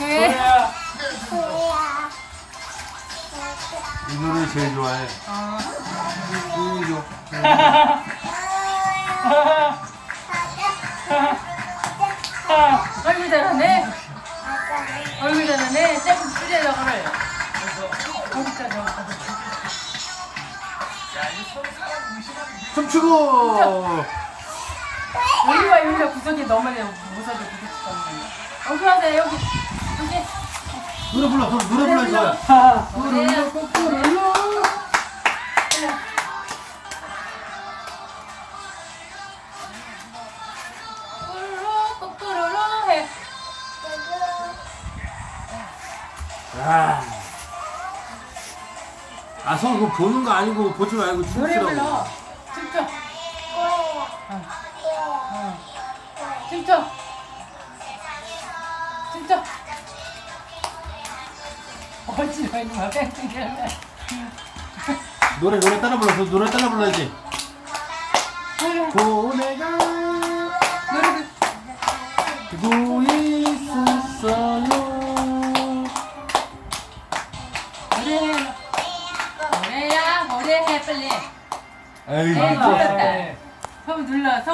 해. 이 노래 제일 좋아해. 어. 이거. 얼굴 잘하네. 얼굴 잘하네. 조금 줄여줘 그래. 춤추고. 여기와 여기가 구석이 너무 내 무서워 부딪히는 여기 와서 여기 여기. 노래 불러, 노래 노래 불러줘요. 노래 해. 아. 아, 성 그거 보는 거 아니고 보지 말고 노래 춤추라고. 불러. 춤춰. 어. 춤춰. 춤춰. 어찌. 노래 노래 따라 불러. 노래 따라 불러야지. 노래 고내가 노래 고 있었어요. 노래 노래야 노래해 빨리. 에이. 눌렀다. 성 눌러 성